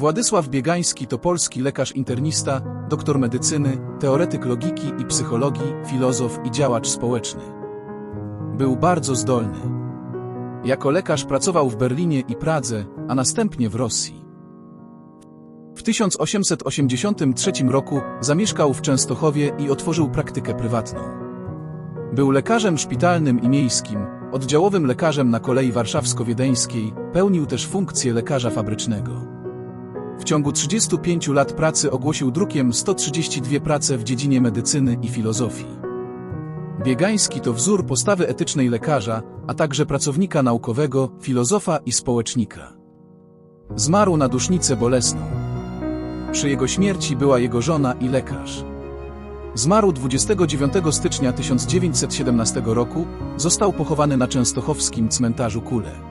Władysław Biegański to polski lekarz internista, doktor medycyny, teoretyk logiki i psychologii, filozof i działacz społeczny. Był bardzo zdolny. Jako lekarz pracował w Berlinie i Pradze, a następnie w Rosji. W 1883 roku zamieszkał w Częstochowie i otworzył praktykę prywatną. Był lekarzem szpitalnym i miejskim, oddziałowym lekarzem na kolei warszawsko-wiedeńskiej, pełnił też funkcję lekarza fabrycznego. Ciągu 35 lat pracy ogłosił drukiem 132 prace w dziedzinie medycyny i filozofii. Biegański to wzór postawy etycznej lekarza, a także pracownika naukowego, filozofa i społecznika. Zmarł na dusznicę bolesną. Przy jego śmierci była jego żona i lekarz. Zmarł 29 stycznia 1917 roku, został pochowany na częstochowskim cmentarzu Kule.